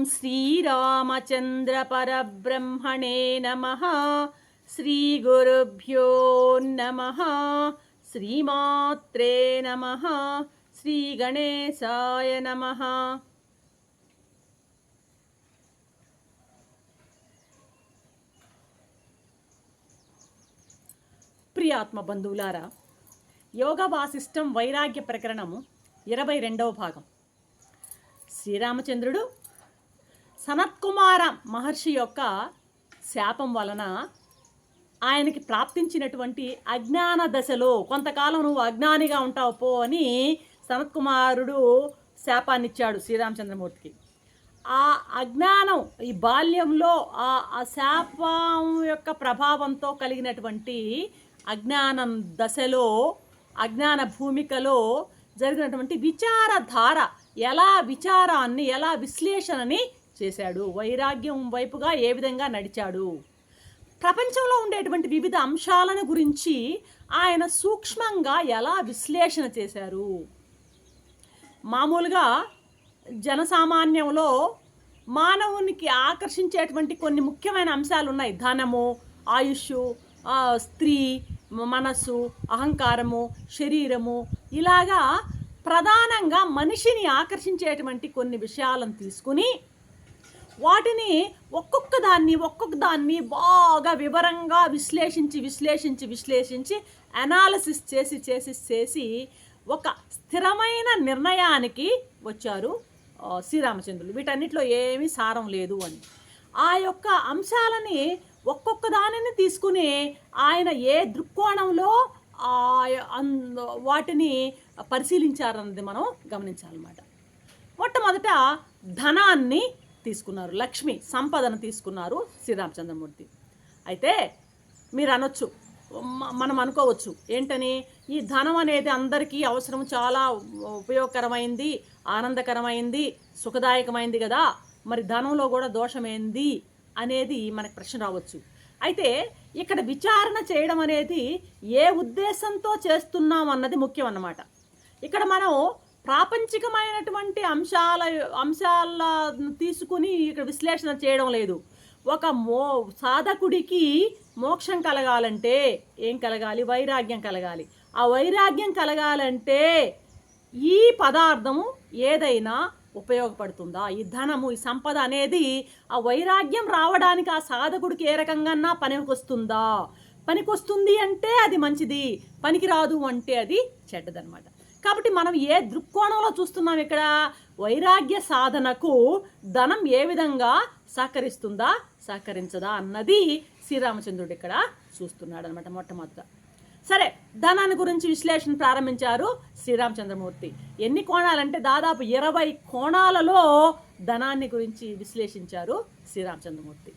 ఓం శ్రీరామచంద్ర పరబ్రహ్మణే నమ. శ్రీ గురుభ్యో నమ. శ్రీమాత్రే నమ. శ్రీ గణేశాయ నమ. ప్రియాత్మ బంధువులారా యోగ వాసిష్టం వైరాగ్య ప్రకరణము ఇరవై రెండవ భాగం. శ్రీరామచంద్రుడు సనత్కుమార మహర్షి యొక్క శాపం వలన ఆయనకి ప్రాప్తించినటువంటి అజ్ఞాన దశలో కొంతకాలం నువ్వు అజ్ఞానిగా ఉంటావు పో అని సనత్కుమారుడు శాపాన్నిచ్చాడు శ్రీరామచంద్రమూర్తికి. ఆ అజ్ఞానం ఈ బాల్యంలో ఆ ఆ శాపం యొక్క ప్రభావంతో కలిగినటువంటి అజ్ఞానం దశలో అజ్ఞాన భూమికలో జరిగినటువంటి విచారధార ఎలా విచారాన్ని ఎలా విశ్లేషణని చేశాడు. వైరాగ్యం వైపుగా ఏ విధంగా నడిచాడు? ప్రపంచంలో ఉండేటువంటి వివిధ అంశాలను గురించి ఆయన సూక్ష్మంగా ఎలా విశ్లేషణ చేశారు? మామూలుగా జనసామాన్యంలో మానవునికి ఆకర్షించేటువంటి కొన్ని ముఖ్యమైన అంశాలు ఉన్నాయి. ధనము ఆయుష్ ఆ, స్త్రీ మనస్సు అహంకారము శరీరము. ఇలాగా ప్రధానంగా మనిషిని ఆకర్షించేటువంటి కొన్ని విషయాలను తీసుకుని వాటిని ఒక్కొక్క దాన్ని ఒక్కొక్క దాన్ని బాగా వివరంగా విశ్లేషించి విశ్లేషించి విశ్లేషించి అనాలసిస్ చేసి చేసి చేసి ఒక స్థిరమైన నిర్ణయానికి వచ్చారు శ్రీరామచంద్రులు. వీటన్నిటిలో ఏమీ సారం లేదు అని. ఆ యొక్క అంశాలని ఒక్కొక్క దానిని తీసుకుని ఆయన ఏ దృక్కోణంలో వాటిని పరిశీలించారన్నది మనం గమనించాలన్నమాట. మొట్టమొదట ధనాన్ని తీసుకున్నారు. లక్ష్మి సంపదను తీసుకున్నారు శ్రీరామచంద్రమూర్తి. అయితే మీరు అనొచ్చు మనం అనుకోవచ్చు ఏంటని? ఈ ధనం అనేది అందరికీ అవసరం చాలా ఉపయోగకరమైంది ఆనందకరమైంది సుఖదాయకమైంది కదా? మరి ధనంలో కూడా దోషమైంది అనేది మనకు ప్రశ్న రావచ్చు. అయితే ఇక్కడ విచారణ చేయడం అనేది ఏ ఉద్దేశంతో చేస్తున్నాం అన్నది ముఖ్యం అన్నమాట ఇక్కడ మనం ప్రాపంచికమైనటువంటి అంశాల అంశాల తీసుకుని ఇక్కడ విశ్లేషణ చేయడం లేదు. ఒక మో సాధకుడికి మోక్షం కలగాలంటే ఏం కలగాలి? వైరాగ్యం కలగాలి. ఆ వైరాగ్యం కలగాలంటే ఈ పదార్థము ఏదైనా ఉపయోగపడుతుందా? ఈ ధనము ఈ సంపద అనేది ఆ వైరాగ్యం రావడానికి ఆ సాధకుడికి ఏ రకంగా పనికొస్తుందా? పనికొస్తుంది అంటే అది మంచిది. పనికిరాదు అంటే అది చెడ్డదనమాట. కాబట్టి మనం ఏ దృక్కోణంలో చూస్తున్నాం ఇక్కడ? వైరాగ్య సాధనకు ధనం ఏ విధంగా సహకరిస్తుందా? సహకరించదా అన్నది శ్రీరామచంద్రుడు ఇక్కడ చూస్తున్నాడు అనమాట మొట్టమొదట. సరే ధనాన్ని గురించి విశ్లేషణ ప్రారంభించారు శ్రీరామచంద్రమూర్తి. ఎన్ని కోణాలంటే దాదాపు ఇరవై కోణాలలో ధనాన్ని గురించి విశ్లేషించారు శ్రీరామచంద్రమూర్తి.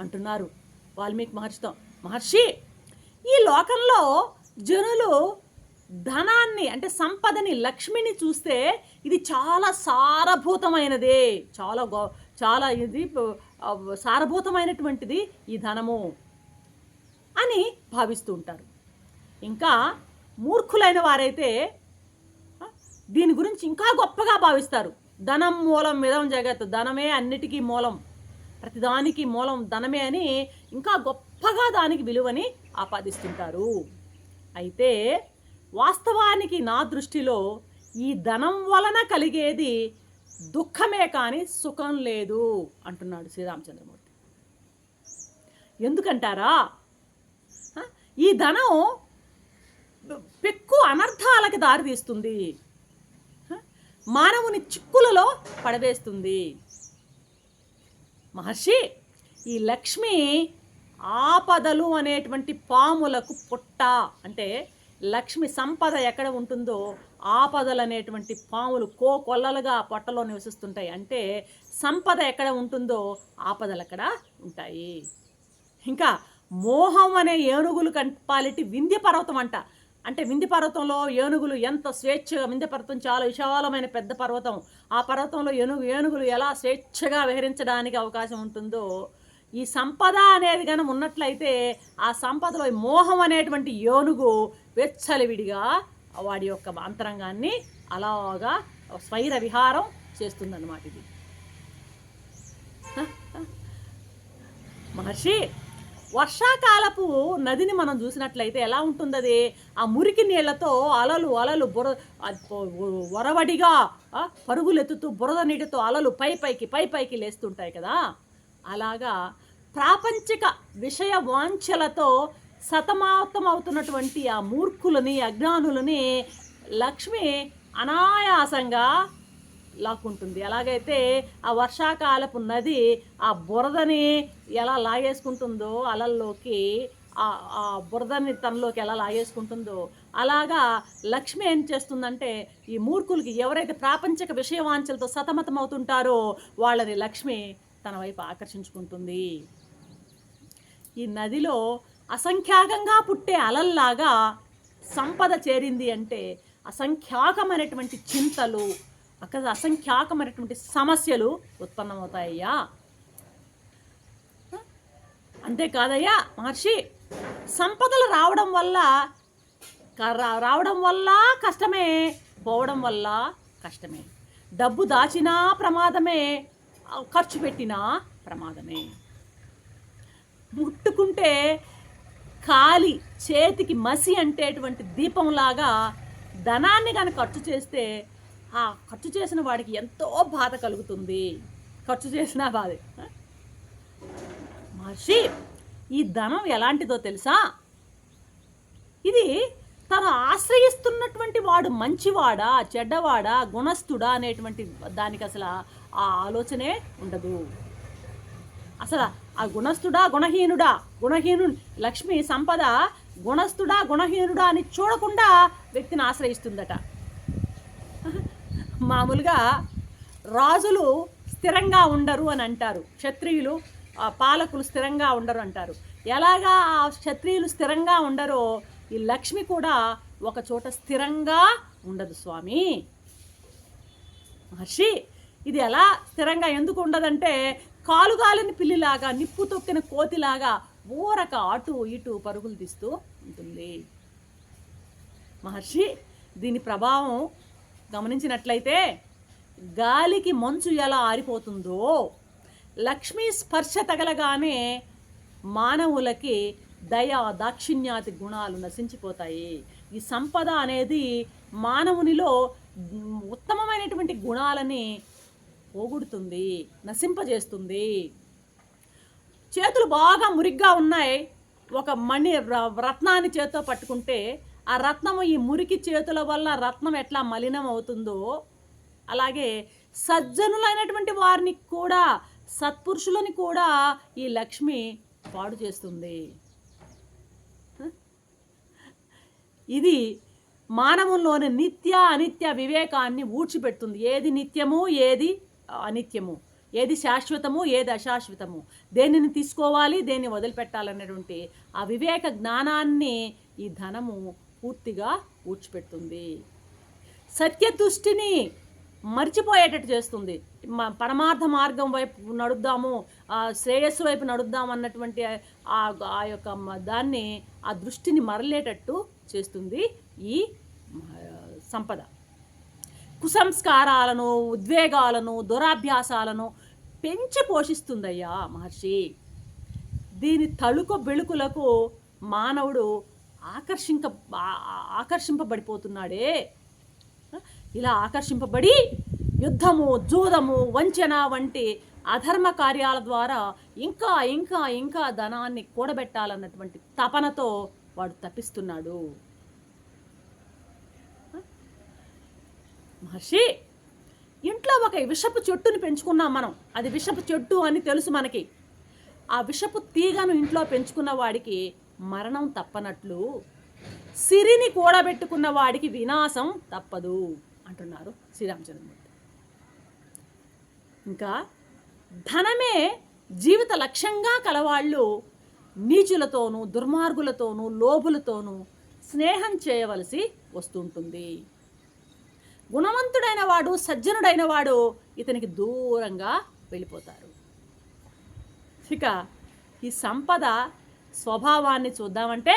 అంటున్నారు వాల్మీకి మహర్షితో మహర్షి ఈ లోకంలో జనులు ధనాన్ని అంటే సంపదని లక్ష్మిని చూస్తే ఇది చాలా సారభూతమైనదే. చాలా గో చాలా ఇది సారభూతమైనటువంటిది ఈ ధనము అని భావిస్తూ ఉంటారు. ఇంకా మూర్ఖులైన వారైతే దీని గురించి ఇంకా గొప్పగా భావిస్తారు. ధనం మూలం మిదం జగత్ ధనమే అన్నిటికీ మూలం. ప్రతిదానికి మూలం ధనమే అని ఇంకా గొప్పగా దానికి విలువని ఆపాదిస్తుంటారు. అయితే వాస్తవానికి నా దృష్టిలో ఈ ధనం వలన కలిగేది దుఃఖమే కానీ సుఖం లేదు అంటున్నాడు శ్రీరామచంద్రమూర్తి. ఎందుకంటారా? ఈ ధనం పెక్కు అనర్థాలకు దారితీస్తుంది మానవుని చిక్కులలో పడవేస్తుంది. మహర్షి ఈ లక్ష్మి ఆపదలు అనేటువంటి పాములకు పుట్ట అంటే లక్ష్మి సంపద ఎక్కడ ఉంటుందో ఆపదలు అనేటువంటి పాములు కో కొల్లలుగా పొట్టలో నివసిస్తుంటాయి. అంటే సంపద ఎక్కడ ఉంటుందో ఆపదలు అక్కడ ఉంటాయి. ఇంకా మోహం అనే ఏనుగులు కంపాలిటి వింధ్య పర్వతం అంట. అంటే వింధ్య పర్వతంలో ఏనుగులు ఎంత స్వేచ్ఛగా వింధ్య పర్వతం చాలా విశాలమైన పెద్ద పర్వతం. ఆ పర్వతంలో ఏనుగు ఏనుగులు ఎలా స్వేచ్ఛగా విహరించడానికి అవకాశం ఉంటుందో ఈ సంపద అనేది కనుక ఉన్నట్లయితే ఆ సంపదలో మోహం అనేటువంటి ఏనుగు వెచ్చలివిడిగా వాడి యొక్క అంతరంగాన్ని అలాగా స్వైర విహారం చేస్తుందన్నమాట ఇది. మహర్షి వర్షాకాలపు నదిని మనం చూసినట్లయితే ఎలా ఉంటుంది అది ఆ మురికి నీళ్ళతో అలలు అలలు బుర అది వరవడిగా పరుగులెత్తుతూ బురద నీటితో అలలు పై పైకి పై పైకి లేస్తుంటాయి కదా? అలాగా ప్రాపంచిక విషయ వాంఛలతో సతమాతం అవుతున్నటువంటి ఆ మూర్ఖులని అజ్ఞానులని లక్ష్మి అనాయాసంగా లాక్కుంటుంది. ఎలాగైతే ఆ వర్షాకాలపు నది ఆ బురదని ఎలా లాగేసుకుంటుందో అలల్లోకి ఆ ఆ బురదని తనలోకి ఎలా లాగేసుకుంటుందో అలాగా లక్ష్మి ఏం చేస్తుందంటే ఈ మూర్ఖులకి ఎవరైతే ప్రాపంచిక విషయవాంఛలతో సతమతం అవుతుంటారో వాళ్ళని లక్ష్మి తన వైపు ఆకర్షించుకుంటుంది. ఈ నదిలో అసంఖ్యాకంగా పుట్టే అలల్లాగా సంపద చేరింది అంటే అసంఖ్యాకమైనటువంటి చింతలు అక్కడ అసంఖ్యాకమైనటువంటి సమస్యలు ఉత్పన్నమవుతాయ్యా. అంతేకాదయ్యా మహర్షి సంపదలు రావడం వల్ల రావడం వల్ల కష్టమే పోవడం వల్ల కష్టమే. డబ్బు దాచినా ప్రమాదమే ఖర్చు పెట్టినా ప్రమాదమే. ముట్టుకుంటే కాలి చేతికి మసి అంటేటువంటి దీపంలాగా ధనాన్ని కానీ ఖర్చు చేస్తే ఆ ఖర్చు చేసిన వాడికి ఎంతో బాధ కలుగుతుంది. ఖర్చు చేసినా బాధే. మహర్షి ఈ ధనం ఎలాంటిదో తెలుసా? ఇది తను ఆశ్రయిస్తున్నటువంటి వాడు మంచివాడా చెడ్డవాడా గుణస్థుడా అనేటువంటి దానికి అసలు ఆ ఆలోచనే ఉండదు. అసలు ఆ గుణస్థుడా గుణహీనుడా? గుణహీను లక్ష్మి సంపద గుణస్థుడా గుణహీనుడా అని చూడకుండా వ్యక్తిని ఆశ్రయిస్తుందట. మామూలుగా రాజులు స్థిరంగా ఉండరు అని అంటారు. క్షత్రియులు పాలకులు స్థిరంగా ఉండరు అంటారు. ఎలాగా ఆ క్షత్రియులు స్థిరంగా ఉండరో ఈ లక్ష్మి కూడా ఒక చోట స్థిరంగా ఉండదు స్వామి. మహర్షి ఇది ఎలా స్థిరంగా ఎందుకు ఉండదంటే కాలుగాలిని పిల్లిలాగా నిప్పు తొక్కిన కోతిలాగా ఊరక అటు ఇటు పరుగులు తీస్తూ ఉంటుంది. మహర్షి దీని ప్రభావం గమనించినట్లయితే గాలికి మంచు ఎలా ఆరిపోతుందో లక్ష్మీ స్పర్శ తగలగానే మానవులకి దయ దాక్షిణ్యాతి గుణాలు నశించిపోతాయి. ఈ సంపద అనేది మానవునిలో ఉత్తమమైనటువంటి గుణాలని పోగొడుతుంది నశింపజేస్తుంది. చేతులు బాగా మురిగ్గా ఉన్నాయి. ఒక మణి రత్నాన్ని చేత్తో పట్టుకుంటే ఆ రత్నము ఈ మురికి చేతుల వల్ల రత్నం ఎట్లా మలినం అవుతుందో అలాగే సజ్జనులైనటువంటి వారిని కూడా సత్పురుషులని కూడా ఈ లక్ష్మి పాడు చేస్తుంది. ఇది మానవుల్లోని నిత్య అనిత్య వివేకాన్ని ఊడ్చిపెడుతుంది. ఏది నిత్యము ఏది అనిత్యము. ఏది శాశ్వతము ఏది అశాశ్వతము? దేనిని తీసుకోవాలి దేన్ని వదిలిపెట్టాలన్నటువంటి ఆ వివేక జ్ఞానాన్ని ఈ ధనము పూర్తిగా ఊడ్చిపెడుతుంది. సత్య దృష్టిని మర్చిపోయేటట్టు చేస్తుంది. మ- పరమార్థ మార్గం వైపు నడుద్దాము ఆ శ్రేయస్సు వైపు నడుద్దాం అన్నటువంటి ఆ ఆ యొక్క దాన్ని ఆ దృష్టిని మరలేటట్టు చేస్తుంది ఈ సంపద. కుసంస్కారాలను ఉద్వేగాలను దురాభ్యాసాలను పెంచి పోషిస్తుందయ్యా మహర్షి. దీని తళుకు బెళుకులకు మానవుడు ఆకర్షింక ఆకర్షింపబడిపోతున్నాడే. ఇలా ఆకర్షింపబడి యుద్ధము జూదము వంచన వంటి అధర్మ కార్యాల ద్వారా ఇంకా ఇంకా ఇంకా ధనాన్ని కూడబెట్టాలన్నటువంటి తపనతో వాడు తప్పిస్తున్నాడు. మహర్షి ఇంట్లో ఒక విషపు చెట్టుని పెంచుకున్నాం మనం. అది విషపు చెట్టు అని తెలుసు మనకి. ఆ విషపు తీగను ఇంట్లో పెంచుకున్న వాడికి మరణం తప్పనట్లు సిరిని కూడబెట్టుకున్న వాడికి వినాశం తప్పదు అంటున్నారు శ్రీరామచంద్రమూర్తి. ఇంకా ధనమే జీవిత లక్ష్యంగా కలవాళ్ళు నీచులతోనూ దుర్మార్గులతోనూ లోబులతోనూ స్నేహం చేయవలసి వస్తుంటుంది. గుణవంతుడైన వాడు సజ్జనుడైన వాడు ఇతనికి దూరంగా వెళ్ళిపోతారు. ఇక ఈ సంపద స్వభావాన్ని చూద్దామంటే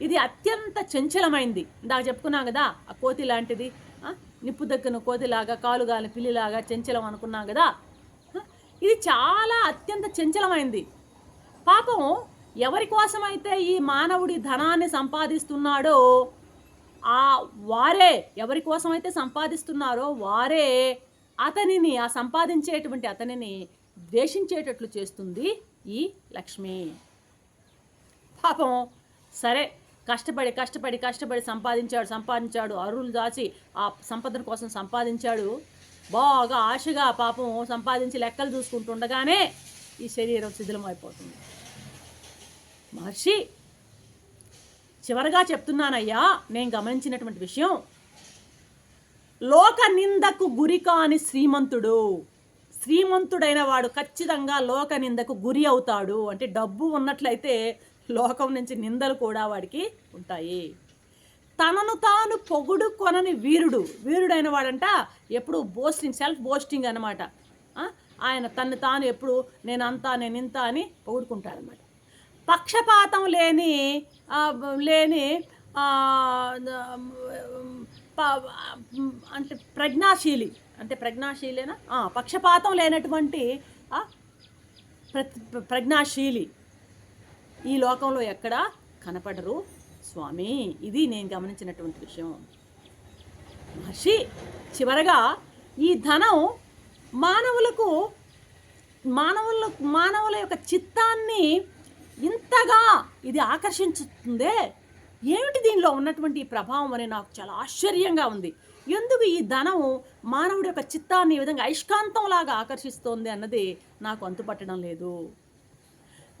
ఇది అత్యంత చంచలమైంది. ఇందాక చెప్పుకున్నాం కదా ఆ కోతి లాంటిది నిప్పు దగ్గర కోతిలాగా కాలుగాలి పిల్లిలాగా చంచలం అనుకున్నాం కదా ఇది చాలా అత్యంత చంచలమైంది. పాపం ఎవరి కోసమైతే ఈ మానవుడి ధనాన్ని సంపాదిస్తున్నాడో ఆ వారే ఎవరి అయితే సంపాదిస్తున్నారో వారే అతనిని ఆ సంపాదించేటువంటి అతనిని ద్వేషించేటట్లు చేస్తుంది ఈ లక్ష్మి. పాపం సరే కష్టపడి కష్టపడి కష్టపడి సంపాదించాడు సంపాదించాడు అరువులు దాచి ఆ సంపదన కోసం సంపాదించాడు. బాగా ఆశగా పాపం సంపాదించి లెక్కలు చూసుకుంటుండగానే ఈ శరీరం శిథిలమైపోతుంది. మహర్షి చివరగా చెప్తున్నానయ్యా నేను గమనించినటువంటి విషయం. లోక నిందకు గురి కాని శ్రీమంతుడు శ్రీమంతుడైన వాడు ఖచ్చితంగా లోక నిందకు గురి అవుతాడు. అంటే డబ్బు ఉన్నట్లయితే లోకం నుంచి నిందలు కూడా వాడికి ఉంటాయి. తనను తాను పొగుడు కొనని వీరుడు వీరుడైన వాడంట ఎప్పుడు బోస్టింగ్ సెల్ఫ్ బోస్టింగ్ అనమాట ఆయన తను తాను ఎప్పుడు నేను అంతా నేను ఇంత అని పొగుడుకుంటాడనమాట పక్షపాతం లేని లేని అంటే ప్రజ్ఞాశీలి. అంటే ప్రజ్ఞాశీలేనా? పక్షపాతం లేనటువంటి ప్ర- ప్రజ్ఞాశీలి. ఈ లోకంలో ఎక్కడా కనపడరు. స్వామి ఇది నేను గమనించినటువంటి విషయం. మహర్షి చివరగా ఈ ధనం మానవులకు మానవుల మానవుల యొక్క చిత్తాన్ని ఇంతగా ఇది ఆకర్షించుతుందే? ఏమిటి దీనిలో ఉన్నటువంటి ప్రభావం అని నాకు చాలా ఆశ్చర్యంగా ఉంది. ఎందుకు ఈ ధనం మానవుడి యొక్క చిత్తాన్ని ఈ విధంగా అయస్కాంతంలాగా ఆకర్షిస్తోంది అన్నది నాకు అంతుపట్టడం లేదు.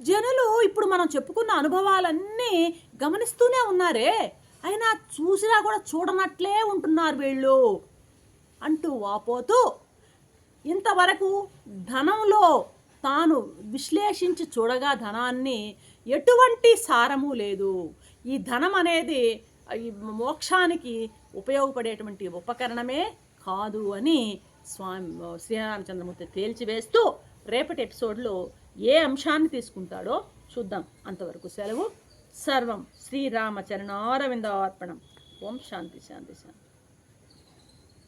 జనులు ఇప్పుడు మనం చెప్పుకున్న అనుభవాలన్నీ గమనిస్తూనే ఉన్నారే. అయినా చూసినా కూడా చూడనట్లే ఉంటున్నారు వీళ్ళు అంటూ వాపోతూ ఇంతవరకు ధనంలో తాను విశ్లేషించి చూడగా ధనాన్ని ఎటువంటి సారము లేదు. ఈ ధనం అనేది ఈ మోక్షానికి ఉపయోగపడేటువంటి ఉపకరణమే కాదు అని స్వామి శ్రీరామచంద్రమూర్తి తేల్చివేస్తూ రేపటి ఎపిసోడ్లో ఏ అంశాన్ని తీసుకుంటాడో చూద్దాం. అంతవరకు సెలవు. సర్వం శ్రీరామచరణారవిందార్పణం. ఓం శాంతి శాంతి శాంతి.